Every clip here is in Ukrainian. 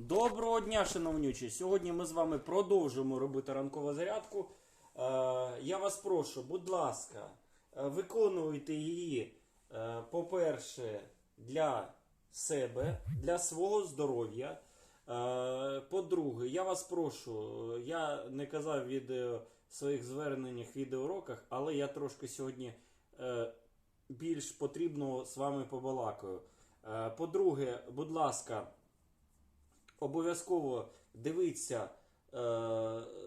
Доброго дня, шановнючі! Сьогодні ми з вами продовжуємо робити ранкову зарядку. Е, я вас прошу, будь ласка, е, виконуйте її, е, по-перше, для себе, для свого здоров'я. По-друге, я вас прошу, я не казав в своїх зверненнях відеоуроках, але я трошки сьогодні більш потрібно з вами побалакаю. По-друге, будь ласка, обов'язково дивіться е,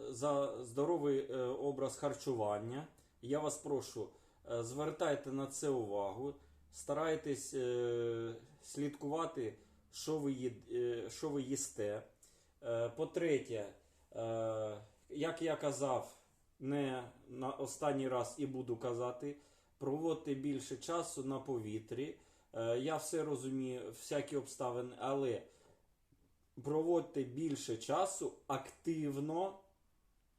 за здоровий е, образ харчування. Я вас прошу, е, звертайте на це увагу, старайтесь е, слідкувати, що ви, їд, е, що ви їсте. Е, по-третє, е, як я казав, не на останній раз і буду казати, проводьте більше часу на повітрі. Е, я все розумію, всякі обставини, але проводьте більше часу активно,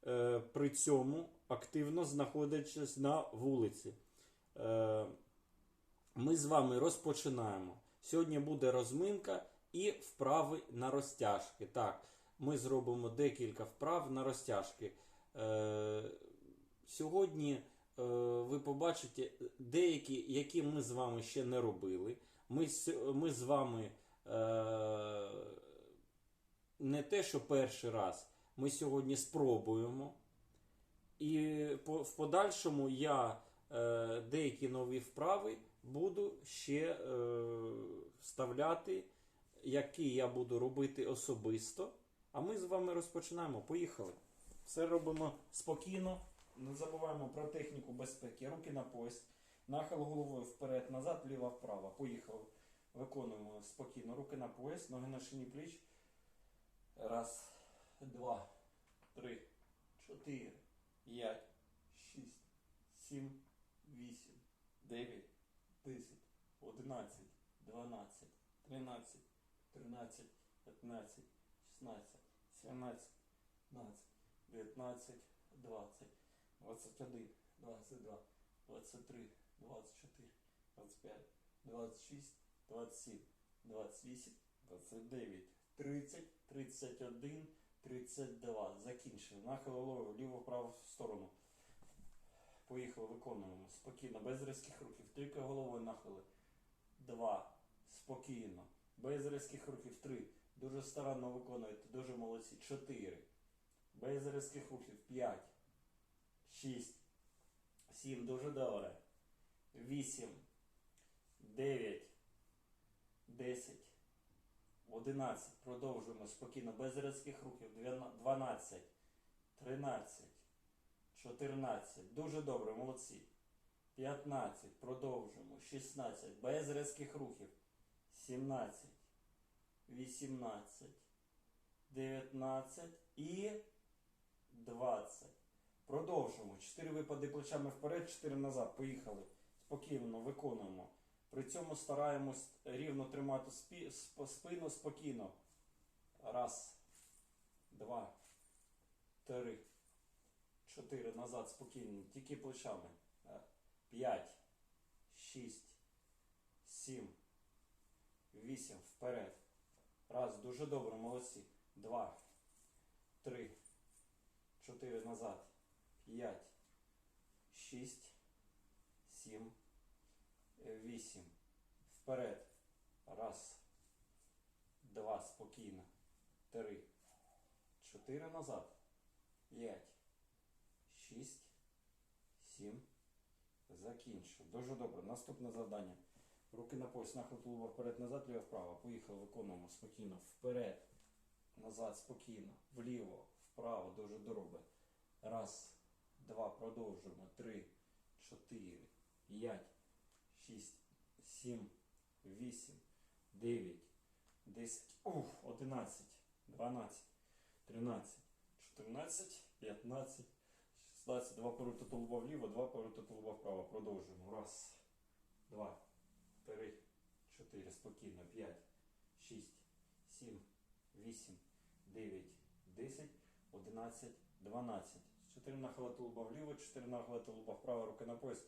е, при цьому активно знаходячись на вулиці. Е, ми з вами розпочинаємо. Сьогодні буде розминка і вправи на розтяжки. Так, ми зробимо декілька вправ на розтяжки. Е, сьогодні е, ви побачите деякі, які ми з вами ще не робили. Ми, ми з вами е, не те, що перший раз, ми сьогодні спробуємо. І в подальшому я е, деякі нові вправи буду ще е, вставляти, які я буду робити особисто. А ми з вами розпочинаємо. Поїхали. Все робимо спокійно. Не забуваємо про техніку безпеки. Руки на пояс. Нахил головою вперед, назад, вліво, вправо. Поїхали. Виконуємо спокійно. Руки на пояс, ноги на шині пліч. Раз, два, три, чотири, п'ять, шість, сім, вісім, дев'ять, десять, одинадцять, дванадцять, тринадцять, тринадцять, п'ятнадцять, шістнадцять, сімнадцять, п'ятнадцять, дев'ятнадцять, двадцять, двадцять один, двадцять два, двадцять три, двадцять чотири, двадцять п'ять, двадцять шість, двадцять сім, двадцять вісім, двадцять дев'ять, тридцять, тридцять один, тридцять два. Закінчили. Нахил головою вліво-вправо в сторону. Поїхали, виконуємо. Спокійно, без різких рухів. Тільки головою нахили. Два. Спокійно. Без різких рухів. Три. Дуже старанно виконуєте. Дуже молодці. Чотири. Без різких рухів. П'ять. Шість. Сім. Дуже добре. Вісім. Дев'ять. Десять. Одинадцять. Продовжуємо спокійно. Без різких рухів. Двіна- Дванадцять. Тринадцять. 14. Дуже добре, молодці. 15. Продовжуємо. 16. Без різких рухів. 17. 18. 19 і 20. Продовжуємо. 4 випади плечами вперед, 4 назад. Поїхали. Спокійно виконуємо. При цьому стараємось рівно тримати спину спокійно. Раз, два, три. Чотири назад спокійно, тільки плечами. Е, П'ять, шість, сім, вісім. Вперед. Раз, дуже добре, молодці. Два, три, чотири назад. П'ять, шість, сім, вісім. Вперед. Раз, два, спокійно. Три, чотири назад. П'ять. 6, 7. Закінчив. Дуже добре. Наступне завдання. Руки на пояс, нахил тулуба вперед, назад, ліво, вправо. Поїхали, виконуємо спокійно. Вперед, назад, спокійно. Вліво, вправо, дуже добре. Раз, два, продовжуємо. Три, чотири, п'ять, шість, сім, вісім, дев'ять, десять, ух, одинадцять, дванадцять, тринадцять, чотирнадцять, п'ятнадцять. 16, два повороти тулуба вліво, два повороти тулуба вправо. Продовжуємо. Раз, два, три, чотири. Спокійно. П'ять, шість, сім, вісім, дев'ять, десять, одинадцять, дванадцять. Чотири нахила тулуба вліво, чотири нахила тулуба вправо, руки на пояс.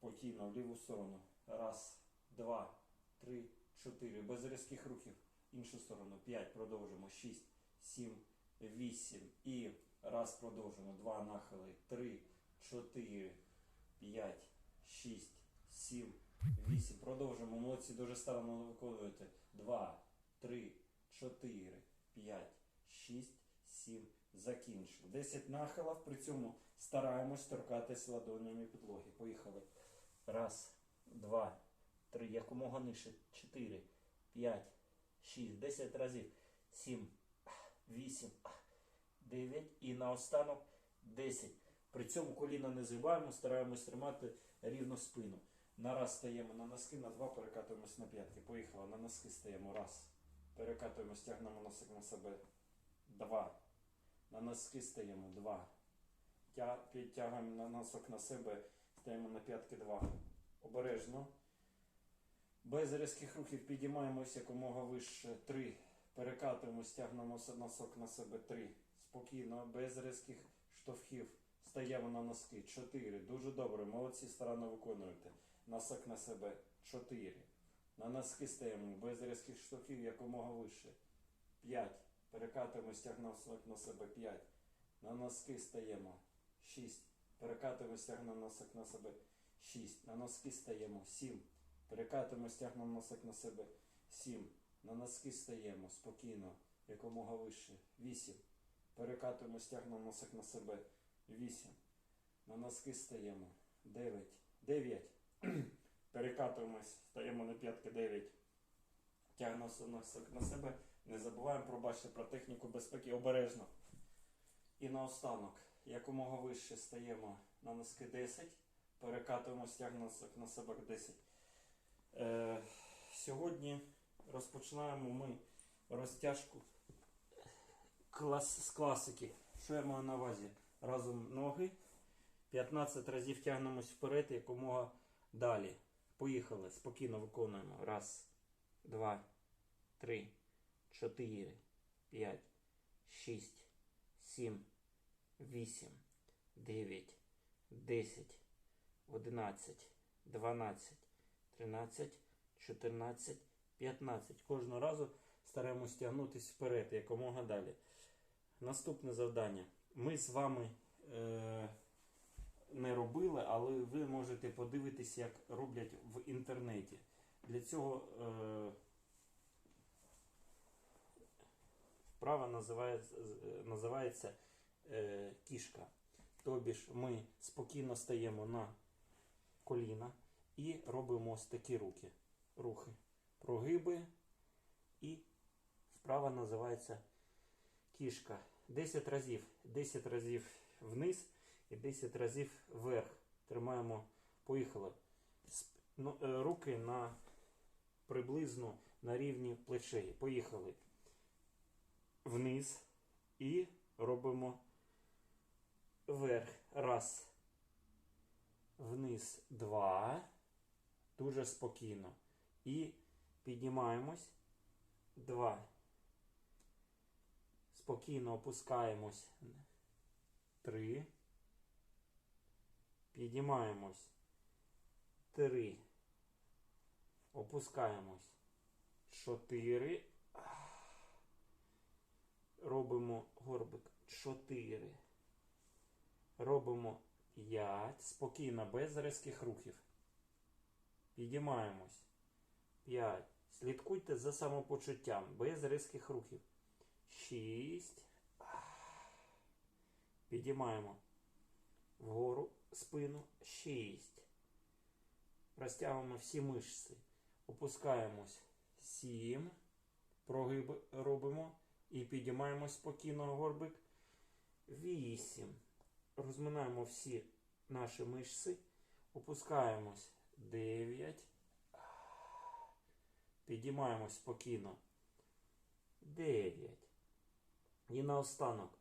Спокійно, в ліву сторону. Раз, два, три, чотири. Без різких рухів. іншу сторону. 5, продовжимо. 6, 7, 8. І раз продовжимо. 2 нахили. 3, 4, 5, 6, 7, 8. Продовжимо. Молодці, дуже старанно виконуєте. 2, 3, 4, 5, 6, 7. Закінчив. 10 нахилів. При цьому стараємось торкатись ладонями підлоги. Поїхали. Раз, два, три, якомога нижче. Чотири, п'ять, шість, десять разів. Сім, вісім, дев'ять. І наостанок десять. При цьому коліна не згибаємо, стараємось тримати рівно спину. На раз стаємо на носки, на два перекатуємось на п'ятки. Поїхали. На носки стаємо. Раз. Перекатуємо, стягнемо носик на себе. Два. На носки стаємо. Два. Тя, підтягуємо на носок на себе, стаємо на п'ятки 2. Обережно. Без різких рухів підіймаємося якомога вище 3. Перекатуємо, стягнемо носок на себе 3. Спокійно, без різких штовхів. Стаємо на носки 4. Дуже добре. Молодці, старанно виконуєте. Носок на себе 4. На носки стаємо без різких штовхів якомога вище. 5. Перекатуємо, стягнемо носок на себе 5. На носки стаємо 6. Перекатуємо, стягнемо носок на себе 6. На носки стаємо 7. Перекатуємо, стягнемо носок на себе 7. На носки стаємо спокійно, якомога вище. 8. Перекатуємо, стягнемо носок на себе 8. На носки стаємо 9. 9. Перекатуємось, стаємо на п'ятки 9. Тягнемо носок на себе. Не забуваємо пробачте про техніку безпеки обережно. І наостанок, якомога вище стаємо на носки 10, перекатуємо стяг носок на себе 10. Е, сьогодні розпочинаємо ми розтяжку клас, з класики. Що я маю на увазі? Разом ноги. 15 разів тягнемось вперед, якомога далі. Поїхали. Спокійно виконуємо. Раз, два, три, чотири, п'ять, шість, сім, вісім, дев'ять, десять, одинадцять, дванадцять, тринадцять, чотирнадцять, п'ятнадцять. Кожного разу стараємось тягнутися вперед, якомога далі. Наступне завдання. Ми з вами е, не робили, але ви можете подивитися, як роблять в інтернеті. Для цього е, вправа називається, називається е, кішка. Тобі ж ми спокійно стаємо на коліна і робимо ось такі руки. Рухи. Прогиби і вправа називається кішка. 10 разів. 10 разів вниз і 10 разів вверх. Тримаємо. Поїхали. Ну, е, руки на приблизно на рівні плечей. Поїхали. Вниз і робимо вверх. Раз. Вниз. Два. Дуже спокійно. І піднімаємось. Два. Спокійно опускаємось. Три. Піднімаємось. Три. Опускаємось. Чотири. Робимо горбик. Чотири. Робимо п'ять. Спокійно, без різких рухів. Підіймаємось. П'ять. Слідкуйте за самопочуттям, без різких рухів. Шість. Підіймаємо вгору спину. Шість. Розтягуємо всі мишці. Опускаємось. Сім. Прогиб робимо. І підіймаємось спокійно горбик. Вісім. Розминаємо всі наші мишці. Опускаємось. Дев'ять. Підіймаємось спокійно. Дев'ять. І наостанок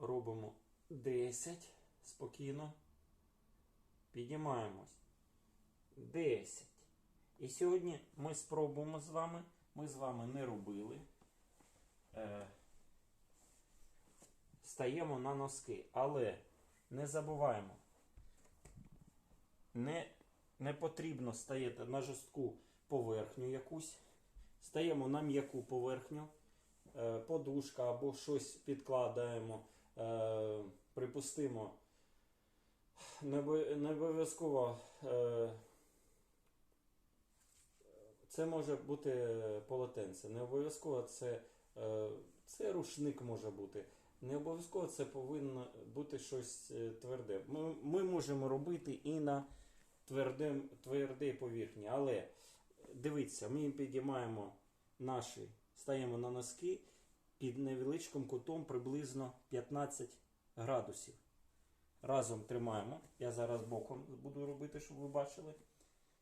робимо 10. Спокійно. Піднімаємось. 10. І сьогодні ми спробуємо з вами. Ми з вами не робили. Стаємо на носки. Але не забуваємо. Не, не потрібно стаєте на жорстку поверхню якусь. Стаємо на м'яку поверхню, е, подушка або щось підкладаємо. Е, припустимо, не обов'язково. Е, це може бути полотенце, не обов'язково це, це рушник може бути. Не обов'язково це повинно бути щось е, тверде. Ми, ми можемо робити і на твердим, твердій поверхні, але дивіться, ми підіймаємо наші, стаємо на носки під невеличким кутом приблизно 15 градусів. Разом тримаємо. Я зараз боком буду робити, щоб ви бачили.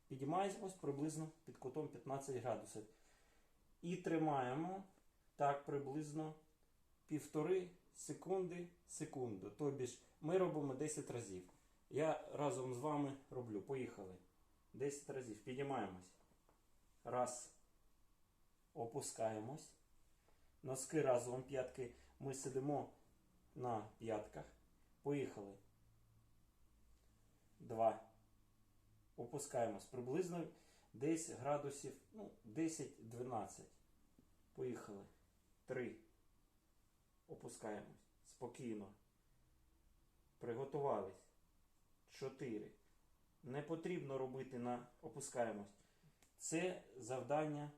Підіймаємось приблизно під кутом 15 градусів. І тримаємо так приблизно півтори секунди секунду. Тобі ж ми робимо 10 разів. Я разом з вами роблю. Поїхали. 10 разів. Підіймаємось. Раз. Опускаємось. Носки разом п'ятки. Ми сидимо на п'ятках. Поїхали. Два. Опускаємось. Приблизно десь градусів, ну, 10-12. Поїхали. Три. Опускаємось. Спокійно. Приготувались. Чотири. Не потрібно робити на опускаємось. Це завдання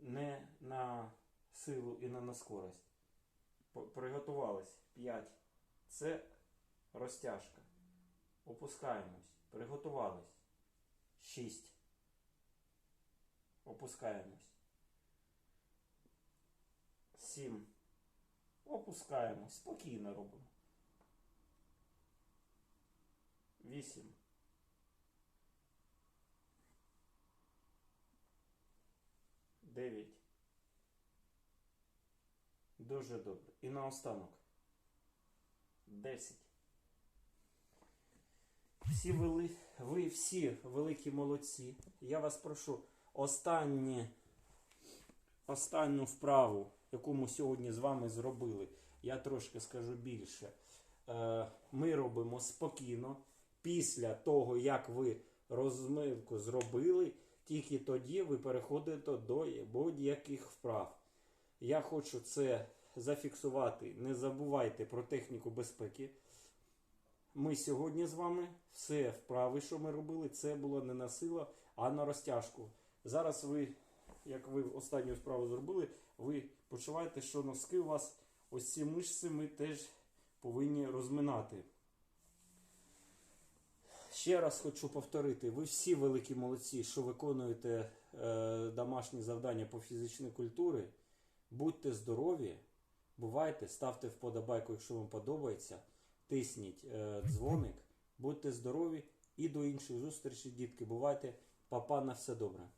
не на силу і не на скорость. Приготувались. 5. Це розтяжка. Опускаємось. Приготувались. 6. Опускаємось. 7. Опускаємось. Спокійно робимо. 8. Дев'ять. Дуже добре. І наостанок. Десять. Всі вели... Ви всі великі молодці. Я вас прошу, останнє, останню вправу, яку ми сьогодні з вами зробили, я трошки скажу більше. Е, Ми робимо спокійно. Після того, як ви розминку зробили, тільки тоді ви переходите до будь-яких вправ. Я хочу це зафіксувати. Не забувайте про техніку безпеки. Ми сьогодні з вами все вправи, що ми робили, це було не на силу, а на розтяжку. Зараз ви, як ви останню справу зробили, ви почуваєте, що носки у вас ось ці мишці ми теж повинні розминати. Ще раз хочу повторити, ви всі великі молодці, що виконуєте е, домашні завдання по фізичній культурі. Будьте здорові, бувайте, ставте вподобайку, якщо вам подобається. Тисніть е, дзвоник, будьте здорові і до інших зустрічей, дітки. Бувайте, папа на все добре.